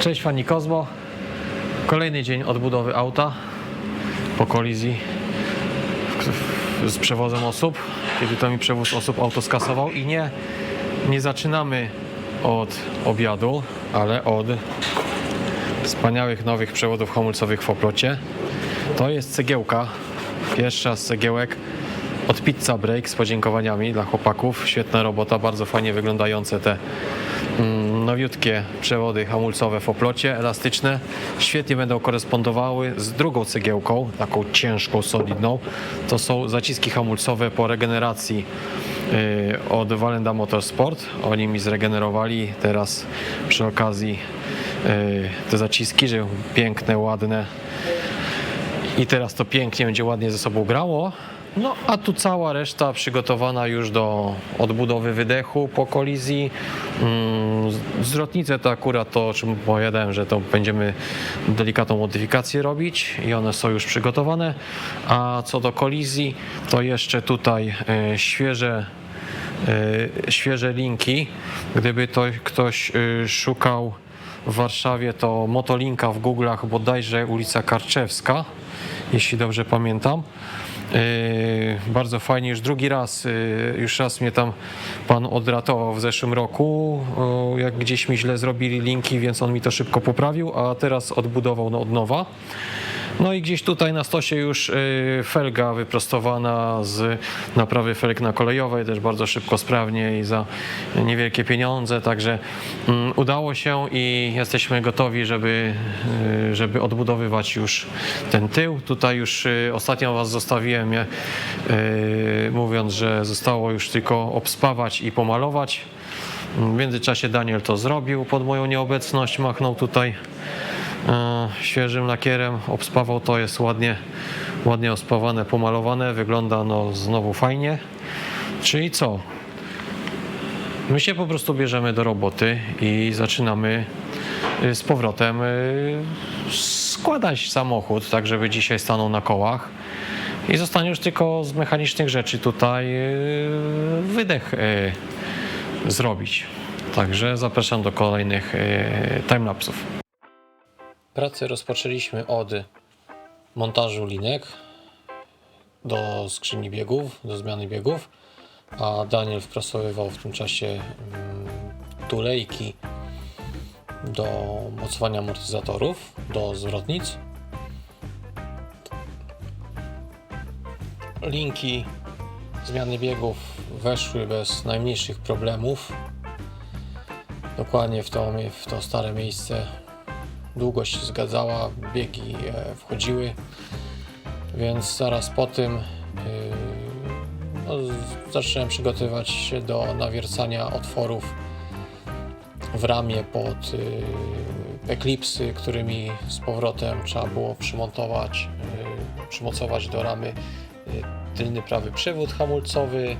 Cześć Fani Kozmo. Kolejny dzień odbudowy auta po kolizji z przewozem osób. Kiedy to mi przewóz osób auto skasował i nie, nie zaczynamy od obiadu, ale od wspaniałych nowych przewodów hamulcowych w Oplocie. To jest cegiełka, pierwsza z cegiełek od Pizza Break z podziękowaniami dla chłopaków. Świetna robota, bardzo fajnie wyglądające te nowiutkie przewody hamulcowe w oplocie, elastyczne. Świetnie będą korespondowały z drugą cegiełką, taką ciężką, solidną. To są zaciski hamulcowe po regeneracji y, od Walenda Motorsport. Oni mi zregenerowali teraz przy okazji y, te zaciski, że piękne, ładne i teraz to pięknie będzie ładnie ze sobą grało. No a tu cała reszta przygotowana już do odbudowy wydechu po kolizji. Mm, Zwrotnice to akurat to, o czym opowiadałem, że to będziemy delikatną modyfikację robić i one są już przygotowane. A co do kolizji, to jeszcze tutaj e, świeże e, świeże linki. Gdyby to ktoś e, szukał w Warszawie, to Motolinka w Google'ach bodajże ulica Karczewska, jeśli dobrze pamiętam. Yy, bardzo fajnie, już drugi raz, yy, już raz mnie tam pan odratował w zeszłym roku, yy, jak gdzieś mi źle zrobili linki, więc on mi to szybko poprawił, a teraz odbudował no, od nowa. No i gdzieś tutaj na stosie już y, felga wyprostowana z naprawy felg na kolejowej, też bardzo szybko, sprawnie i za niewielkie pieniądze, także mm, udało się i jesteśmy gotowi, żeby, y, żeby odbudowywać już ten tył. Tutaj już y, ostatnio Was zostawiłem, je, mówiąc, że zostało już tylko obspawać i pomalować. W międzyczasie Daniel to zrobił pod moją nieobecność, machnął tutaj świeżym lakierem, obspawał to, jest ładnie, ładnie ospawane, pomalowane, wygląda no znowu fajnie. Czyli co? My się po prostu bierzemy do roboty i zaczynamy y, z powrotem y, składać samochód, tak żeby dzisiaj stanął na kołach. I zostanie już tylko z mechanicznych rzeczy tutaj y, wydech zrobić. Także zapraszam do kolejnych timelapsów. Pracę rozpoczęliśmy od montażu linek do skrzyni biegów, do zmiany biegów, a Daniel wprasowywał w tym czasie mm, tulejki do mocowania amortyzatorów, do zwrotnic. Linki zmiany biegów weszły bez najmniejszych problemów. Dokładnie w to, w to stare miejsce długość zgadzała, biegi e, wchodziły, więc zaraz po tym yy, no, zacząłem przygotowywać się do nawiercania otworów w ramie pod yy, eklipsy, którymi z powrotem trzeba było przymontować, przymocować do ramy tylny prawy przewód hamulcowy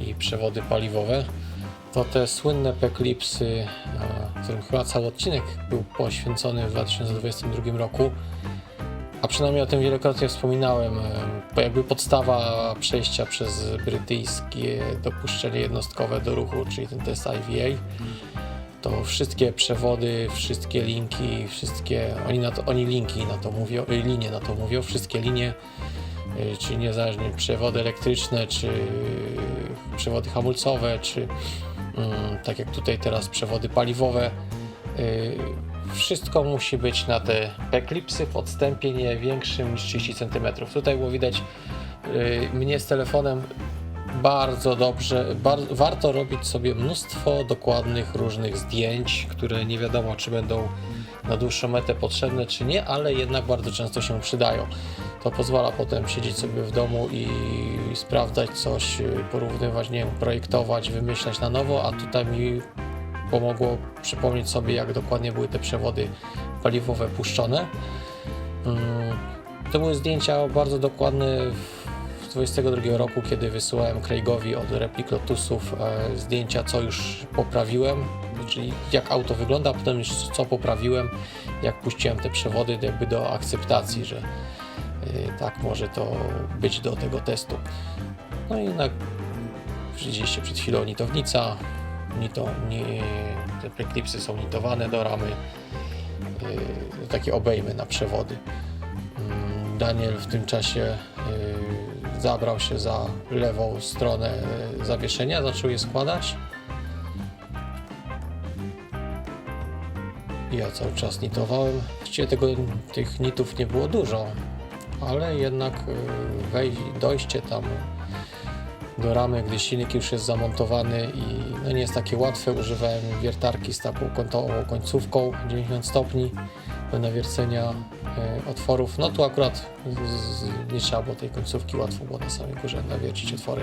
i przewody paliwowe. To te słynne peklipsy, którym chyba cały odcinek był poświęcony w 2022 roku, a przynajmniej o tym wielokrotnie wspominałem, e, bo jakby podstawa przejścia przez brytyjskie dopuszczenie jednostkowe do ruchu, czyli ten test IVA, to wszystkie przewody, wszystkie linki, wszystkie, oni, na to, oni linki na to mówią, y, linie na to mówią, wszystkie linie, y, czyli niezależnie przewody elektryczne, czy przewody hamulcowe, czy tak jak tutaj teraz przewody paliwowe, y, wszystko musi być na te eklipsy w odstępie nie większym niż 30 cm. Tutaj było widać y, mnie z telefonem bardzo dobrze, bar, warto robić sobie mnóstwo dokładnych różnych zdjęć, które nie wiadomo czy będą na dłuższą metę potrzebne czy nie, ale jednak bardzo często się przydają. To pozwala potem siedzieć sobie w domu i sprawdzać coś, porównywać, nie wiem, projektować, wymyślać na nowo, a tutaj mi pomogło przypomnieć sobie, jak dokładnie były te przewody paliwowe puszczone. Mm, To były zdjęcia bardzo dokładne z 22 roku, kiedy wysyłałem Craigowi od replik Lotusów e, zdjęcia, co już poprawiłem, czyli jak auto wygląda, potem co poprawiłem, jak puściłem te przewody jakby do akceptacji, że tak może to być do tego testu. No i jednak widzieliście przed chwilą nitownica, nito, nie, te eklipsy są nitowane do ramy. y, takie obejmy na przewody. Mm, Daniel w tym czasie y, zabrał się za lewą stronę y, zawieszenia, zaczął je składać. Ja cały czas nitowałem. Właściwie tego, tych nitów nie było dużo, ale jednak y, dojście tam do ramy, gdy silnik już jest zamontowany i no nie jest takie łatwe. Używałem wiertarki z taką kątową końcówką 90 stopni do nawiercenia y, otworów. No tu akurat nie trzeba było tej końcówki, łatwo było na samej górze nawiercić otwory.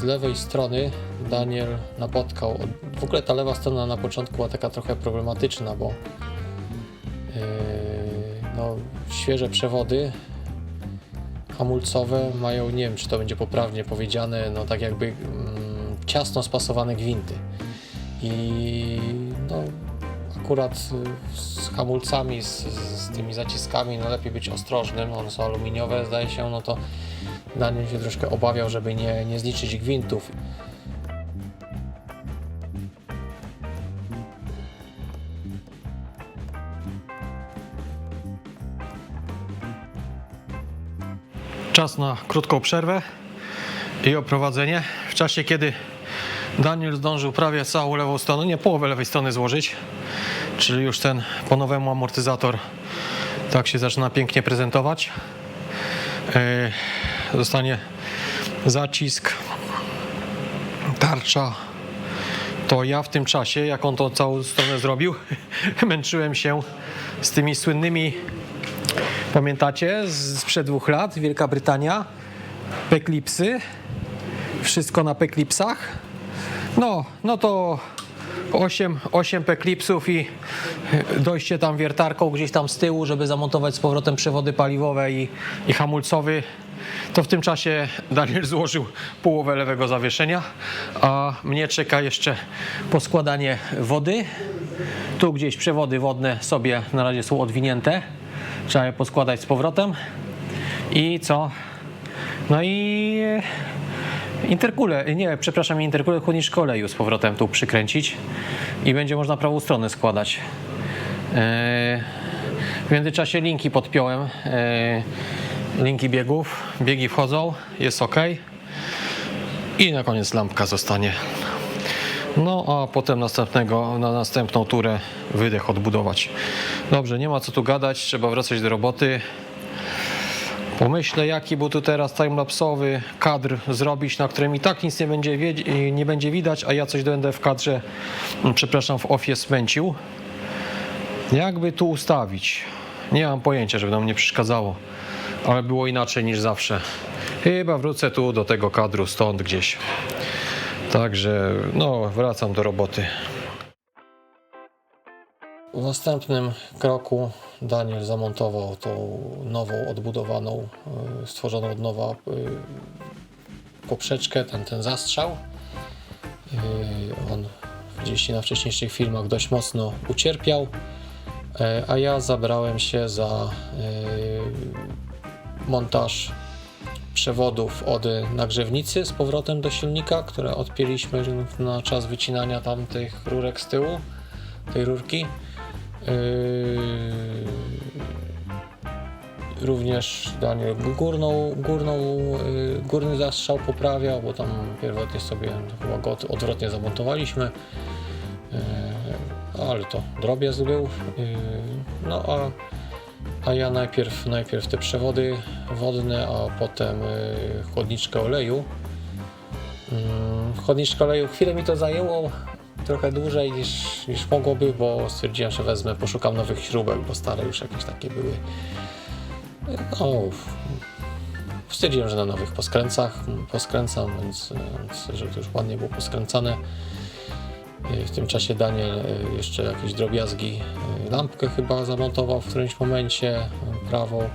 Z lewej strony Daniel napotkał. W ogóle ta lewa strona na początku była taka trochę problematyczna, bo yy, no, świeże przewody hamulcowe mają, nie wiem czy to będzie poprawnie powiedziane, no tak jakby mm, ciasno spasowane gwinty. I no, akurat z hamulcami, z, z tymi zaciskami, no lepiej być ostrożnym, one są aluminiowe zdaje się, no to Daniel się troszkę obawiał, żeby nie, nie zliczyć gwintów. Czas na krótką przerwę i oprowadzenie. W czasie, kiedy Daniel zdążył prawie całą lewą stronę, nie połowę lewej strony złożyć, czyli już ten po nowemu amortyzator tak się zaczyna pięknie prezentować. Yy, zostanie zacisk, tarcza. To ja w tym czasie, jak on to całą stronę zrobił, męczyłem się z tymi słynnymi Pamiętacie sprzed dwóch lat Wielka Brytania, peklipsy, wszystko na peklipsach. No, no to 8, 8 peklipsów i dojście tam wiertarką gdzieś tam z tyłu, żeby zamontować z powrotem przewody paliwowe i, i hamulcowy. To w tym czasie Daniel złożył połowę lewego zawieszenia, a mnie czeka jeszcze poskładanie wody. Tu gdzieś przewody wodne sobie na razie są odwinięte. Trzeba je poskładać z powrotem. I co? No i interkule, nie, przepraszam, interkule, chłodniczkę oleju z powrotem tu przykręcić i będzie można prawą stronę składać. Eee, W międzyczasie linki podpiąłem, eee, linki biegów, biegi wchodzą, jest ok. I na koniec lampka zostanie. No a potem następnego, na następną turę wydech odbudować. Dobrze, nie ma co tu gadać, trzeba wracać do roboty. Pomyślę, jaki był tu teraz timelapsowy kadr zrobić, na którym i tak nic nie będzie, nie będzie widać, a ja coś będę w kadrze, mm, przepraszam, w ofie smęcił. Jakby tu ustawić? Nie mam pojęcia, żeby nam nie przeszkadzało, ale było inaczej niż zawsze. Chyba wrócę tu do tego kadru stąd gdzieś. Także no, wracam do roboty. W następnym kroku Daniel zamontował tą nową, odbudowaną, y, stworzoną od nowa y, poprzeczkę, ten, ten zastrzał. Y, On gdzieś na wcześniejszych filmach dość mocno ucierpiał, e, a ja zabrałem się za montaż przewodów od nagrzewnicy z powrotem do silnika, które odpięliśmy na czas wycinania tam tych rurek z tyłu, tej rurki. Yy, Również Daniel górną, górną, yy, górny zastrzał poprawiał, bo tam pierwotnie sobie chyba go od- odwrotnie zamontowaliśmy. Yy, Ale to drobiazg był. No a, a ja najpierw, najpierw te przewody wodne, a potem yy, chłodniczkę oleju. Mm, Chłodniczkę oleju chwilę mi to zajęło, trochę dłużej niż, niż mogłoby, bo stwierdziłem, że wezmę, poszukam nowych śrubek, bo stare już jakieś takie były. No, stwierdziłem, że na nowych poskręcach poskręcam, więc, więc żeby to już ładnie było poskręcane. W tym czasie Daniel y, jeszcze jakieś drobiazgi, y, lampkę chyba zamontował w którymś momencie prawą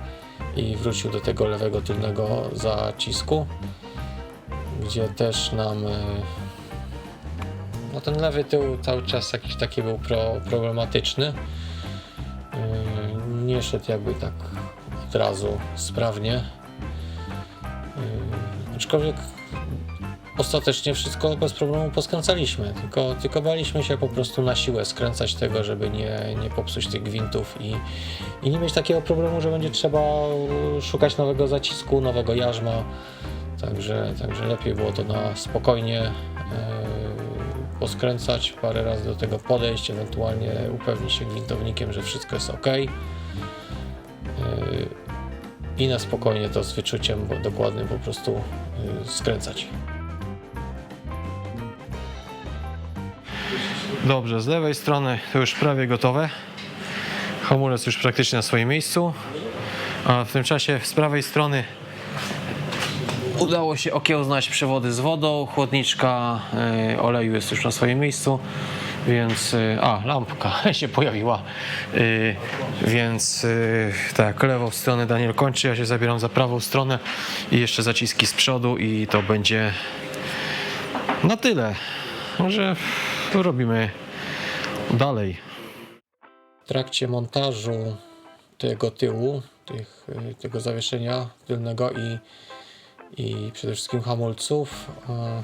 i wrócił do tego lewego tylnego zacisku, gdzie też nam no ten lewy tył cały czas jakiś taki był pro, problematyczny. Nie szedł jakby tak od razu sprawnie. Aczkolwiek ostatecznie wszystko bez problemu poskręcaliśmy, tylko, tylko baliśmy się po prostu na siłę skręcać tego, żeby nie, nie popsuć tych gwintów i, i nie mieć takiego problemu, że będzie trzeba szukać nowego zacisku, nowego jarzma. Także, także lepiej było to na spokojnie e, poskręcać, parę razy do tego podejść, ewentualnie upewnić się gwintownikiem, że wszystko jest ok. I na spokojnie to z wyczuciem dokładnym po prostu e, skręcać. Dobrze, z lewej strony to już prawie gotowe. Hamulec już praktycznie na swoim miejscu. A w tym czasie z prawej strony udało się okiełznać przewody z wodą. Chłodniczka e, oleju jest już na swoim miejscu. Więc, e, a, lampka się pojawiła. E, Więc, tak, lewą stronę Daniel kończy, ja się zabieram za prawą stronę i jeszcze zaciski z przodu i to będzie na tyle, że robimy dalej. W trakcie montażu tego tyłu, tych, y, tego zawieszenia tylnego i, i przede wszystkim hamulców, e,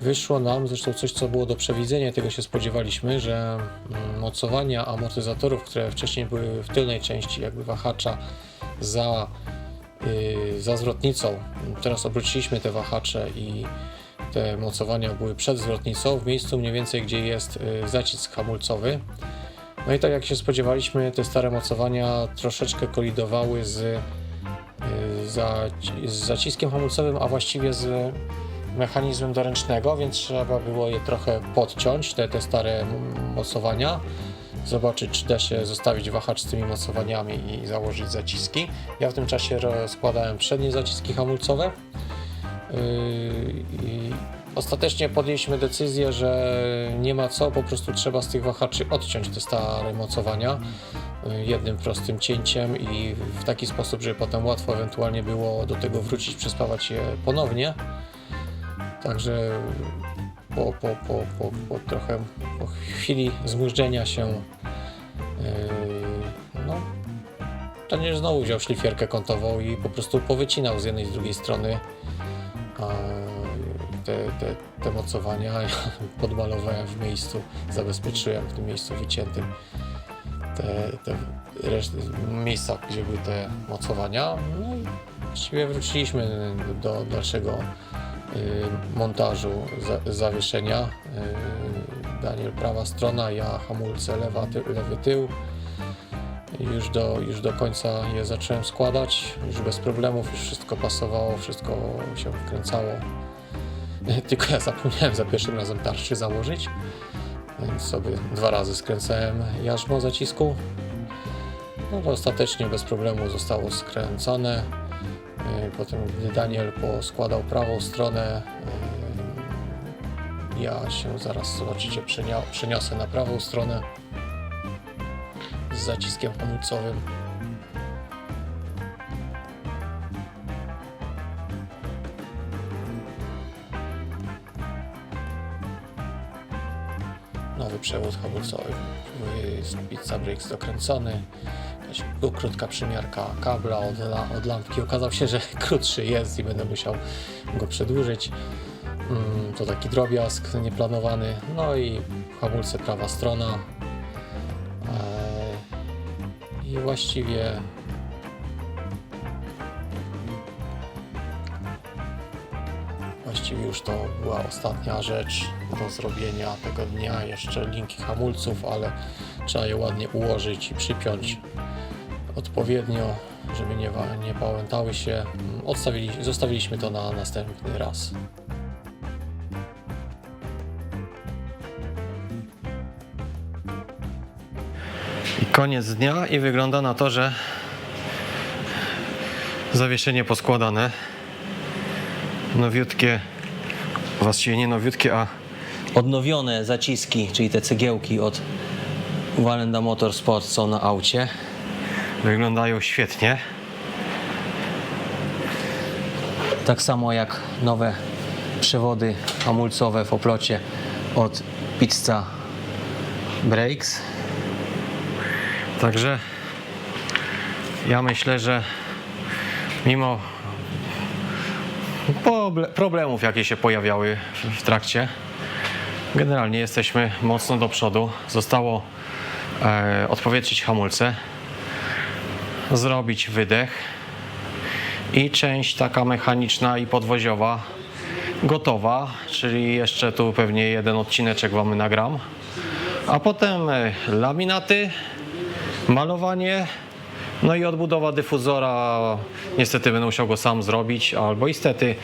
wyszło nam zresztą coś, co było do przewidzenia, tego się spodziewaliśmy, że mm, mocowania amortyzatorów, które wcześniej były w tylnej części jakby wahacza za, y, za zwrotnicą, teraz obróciliśmy te wahacze i te mocowania były przed zwrotnicą, w miejscu mniej więcej, gdzie jest y, zacisk hamulcowy. No i tak jak się spodziewaliśmy, te stare mocowania troszeczkę kolidowały z, y, z zaciskiem hamulcowym, a właściwie z mechanizmem do ręcznego, więc trzeba było je trochę podciąć, te, te stare mocowania. Zobaczyć, czy da się zostawić wahacz z tymi mocowaniami i założyć zaciski. Ja w tym czasie rozkładałem przednie zaciski hamulcowe. Yy, i ostatecznie podjęliśmy decyzję, że nie ma co, po prostu trzeba z tych wahaczy odciąć te stare mocowania yy, jednym prostym cięciem i w taki sposób, żeby potem łatwo ewentualnie było do tego wrócić, przespawać je ponownie. Także po, po, po, po, po trochę po chwili zmużdżenia się yy, no, Daniel znowu wziął szlifierkę kątową i po prostu powycinał z jednej i z drugiej strony te, te, te mocowania. Podmalowałem w miejscu, zabezpieczyłem w tym miejscu wyciętym te, te reszty, miejsca, gdzie były te mocowania. No i właściwie wróciliśmy do dalszego y, montażu za, zawieszenia. Y, Daniel prawa strona, ja hamulce lewa, ty, lewy tył. Już do, już do końca je zacząłem składać, już bez problemów, już wszystko pasowało, wszystko się wkręcało. Tylko ja zapomniałem za pierwszym razem tarczy założyć, więc sobie dwa razy skręcałem jarzmo zacisku. No to ostatecznie bez problemu zostało skręcone. Yy, Potem Daniel poskładał prawą stronę, yy, ja się zaraz zobaczycie przeniosę na prawą stronę z zaciskiem hamulcowym. Nowy przewód hamulcowy, pizza brakes dokręcony. Jakaś krótka przymiarka kabla od, od lampki. Okazało się, że krótszy jest i będę musiał go przedłużyć. Mm, To taki drobiazg nieplanowany. No i hamulce prawa strona. I właściwie właściwie już to była ostatnia rzecz do zrobienia tego dnia. Jeszcze linki hamulców, ale trzeba je ładnie ułożyć i przypiąć odpowiednio, żeby nie, nie pałętały się. Odstawili, zostawiliśmy to na następny raz. Koniec dnia i wygląda na to, że zawieszenie poskładane. Nowiutkie, właściwie nie nowiutkie, a odnowione zaciski, czyli te cegiełki od Walenda Motorsport są na aucie. Wyglądają świetnie. Tak samo jak nowe przewody hamulcowe w oplocie od Pizza Brakes. Także ja myślę, że mimo problemów, jakie się pojawiały w- w trakcie. Generalnie jesteśmy mocno do przodu. Zostało e, odpowietrzyć hamulce, zrobić wydech i część taka mechaniczna i podwoziowa gotowa, czyli jeszcze tu pewnie jeden odcineczek Wam nagram. A potem e, laminaty, malowanie, no i odbudowa dyfuzora. Niestety będę musiał go sam zrobić, albo niestety,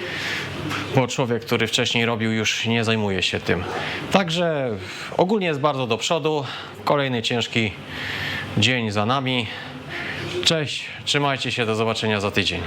bo człowiek, który wcześniej robił, już nie zajmuje się tym. Także ogólnie jest bardzo do przodu. Kolejny ciężki dzień za nami. Cześć, trzymajcie się, do zobaczenia za tydzień.